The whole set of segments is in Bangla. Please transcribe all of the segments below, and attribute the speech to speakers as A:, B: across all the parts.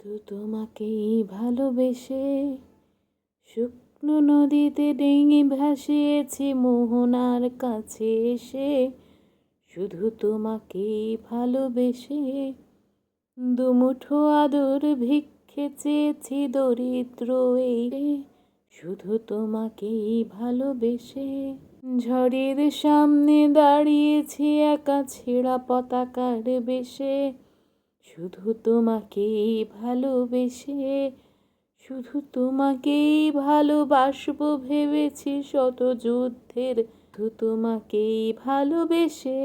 A: শুধু তোমাকেই ভালোবেসে শুকনো নদীতে ডেঙে ভাসিয়েছি মোহনার কাছে এসে, শুধু তোমাকেই ভালোবেসে দুমুঠো আদর ভিক্ষে চেয়েছি দরিদ্র এই। শুধু তোমাকেই ভালোবেসে ঝড়ের সামনে দাঁড়িয়েছি একা ছেঁড়া পতাকার বেশে শুধু তোমাকেই ভালোবেসে, শুধু তোমাকেই ভালোবাসবো ভেবেছি শত যুদ্ধের। শুধু তোমাকেই ভালোবেসে।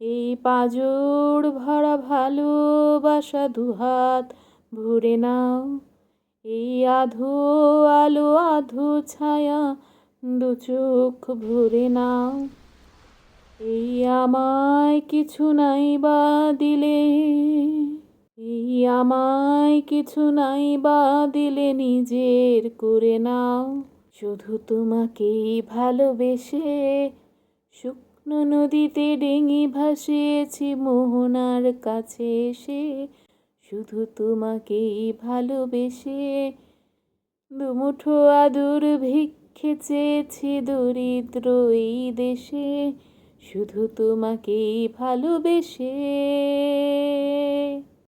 A: এই পাজর ভরা ভালোবাসা দুহাত, ভরে নাও। এই আধো আলো, আধো ছায়া, দু চোখ ভরে নাও। এই আমায় কিছু নাই বা দিলে, এই আমায় কিছু নাই বা দিলে নিজের করে নাও। শুধু তোমাকেই ভালোবেসে শুকনো নদীতে ডেঙে ভাসিয়েছি মোহনার কাছে এসে। শুধু তোমাকেই ভালোবেসে দুমুঠো আদর ভিক্ষে চেয়েছি দরিদ্র এই দেশে। শুধু তোমাকেই ভালোবেসে।